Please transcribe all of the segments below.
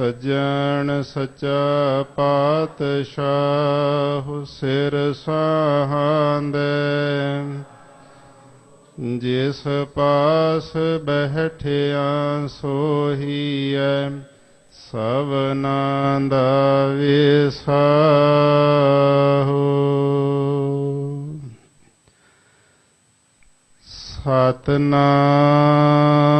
ਸਜਣ ਸਚਾ ਪਾਤਸ਼ਾਹ ਸਿਰ ਸਾਹਾਂਦੇ। ਜਿਸ ਪਾਸ ਬਹਿਠਿਆ ਸੋਹੀਐ ਸਵਨਾ ਦਾ ਵਿਸਾਹੁ। ਸਤਨਾਮ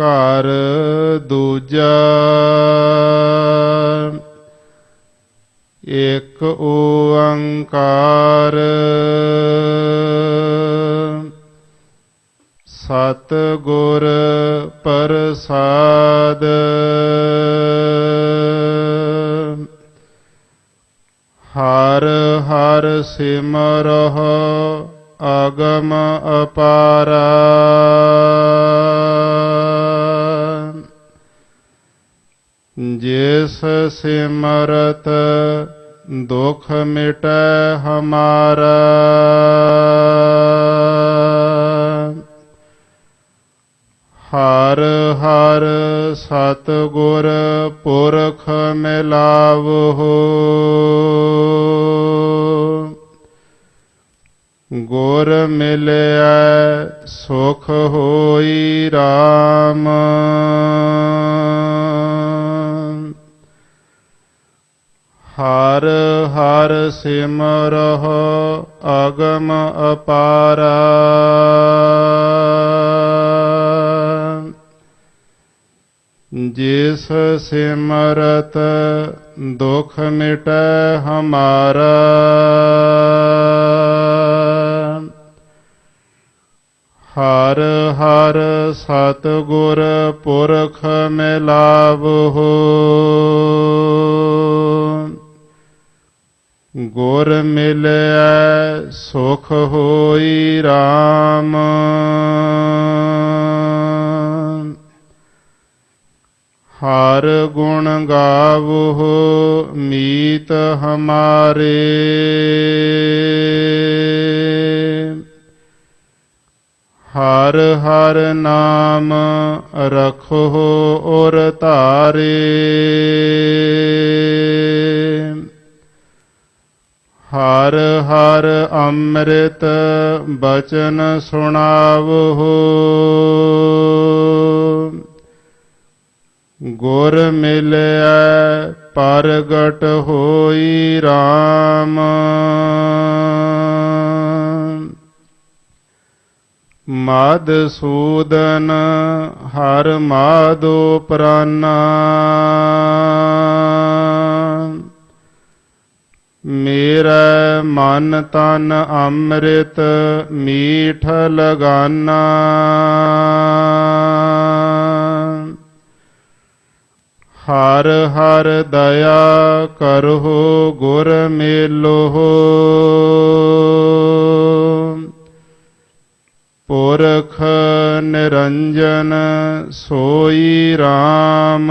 ਘਰ ਦੂਜਾ। ਇੱਕ ਓੰਕਾਰ। ਸਤ ਗੁਰ ਪ੍ਰਸਾਦ। ਹਰ ਹਰ ਸਿਮਰਹੁ ਅਗਮ ਅਪਾਰਾ। ਜਿਸ ਸਿਮਰਤ ਦੁਖ ਮਿਟੈ ਹਮਾਰਾ। ਹਰ ਹਰ ਸਤ ਗੁਰ ਪੁਰਖ ਮਿਲਾਵੋ ਗੁਰ ਮਿਲਿਆ ਸੁਖ ਹੋਈ RAM ਹਰ ਹਰ ਸਿਮਰਹੁ ਅਗਮ ਅਪਾਰਾ। ਜਿਸ ਸਿਮਰਤ ਦੁਖ ਮਿਟੈ ਹਮਾਰਾ। ਹਰ ਹਰ ਸਤ ਗੁਰ ਪੁਰਖ ਹੋ ਗੁਰ ਮਿਲੈ, ਸੁਖ ਹੋਈ RAM ਹਰ ਗੁਣ ਗਾਵੋ ਮੀਤ ਹਮਾਰੇ। ਹਰ ਹਰ ਨਾਮ ਰਖੋ ਔਰ ਧਾਰੇ। ਹਰ ਹਰ ਅੰਮ੍ਰਿਤ ਬਚਨ ਸੁਣਾਵੋ ਗੁਰ ਮਿਲਿਆ ਪਰਗਟ ਹੋਈ RAM ਮਦ ਹਰ ਮਾਦੋ ਪ੍ਰਾਨਾ। ਮੇਰਾ ਮਨ ਤਨ ਅੰਮ੍ਰਿਤ ਮੀਠ ਲਗਾਨਾ ਹਰ ਹਰ ਦਇਆ ਕਰੋ ਗੁਰ ਮੇਲੋ ਪੁਰਖ ਨਿਰੰਜਨ ਸੋਈ RAM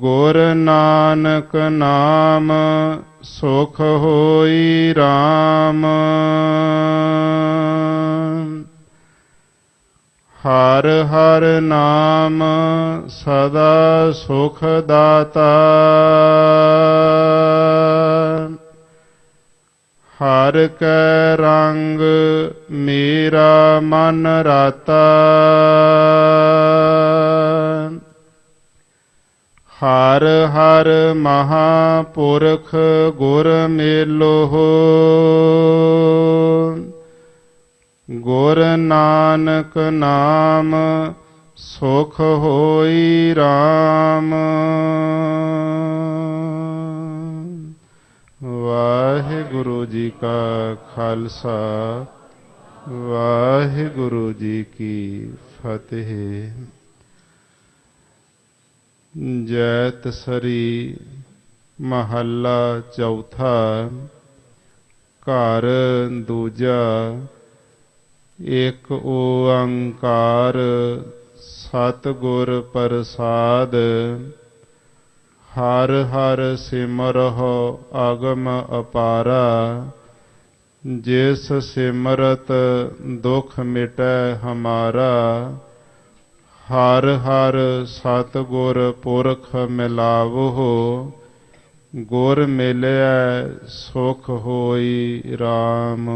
ਗੁਰ ਨਾਨਕ ਨਾਮ, ਸੁਖ ਹੋਈ RAM ਹਰ ਹਰ ਨਾਮ ਸਦਾ ਸੁਖ ਦਾਤਾ। ਹਰ ਕੈ ਰੰਗ ਮੇਰਾ ਮਨ ਰਾਤਾ। ਹਰ ਹਰ ਮਹਾਪੁਰਖ ਗੁਰ ਮੇਲੋ ਗੁਰ ਨਾਨਕ ਨਾਮ ਸੁਖ ਹੋਈ RAM ਵਾਹਿਗੁਰੂ ਜੀ ਕਾ ਖਾਲਸਾ, ਵਾਹਿਗੁਰੂ ਜੀ ਕੀ ਫਤਿਹ। ਜੈਤ ਸਰੀ ਮਹੱਲਾ ਚੌਥਾ, ਘਰ ਦੂਜਾ ਇੱਕ ਓੰਕਾਰ ਸਤਿਗੁਰ ਪ੍ਰਸਾਦ, ਹਰ ਹਰ ਸਿਮਰਹੁ ਅਗਮ ਅਪਾਰਾ, ਜਿਸ ਸਿਮਰਤ ਦੁਖ ਮਿਟੈ ਹਮਾਰਾ ਹਰ ਹਰ ਸਤਿਗੁਰ ਪੁਰਖ ਮਿਲਾਵੋ ਗੁਰ ਮਿਲਿਆ ਸੁਖ ਹੋਈ RAM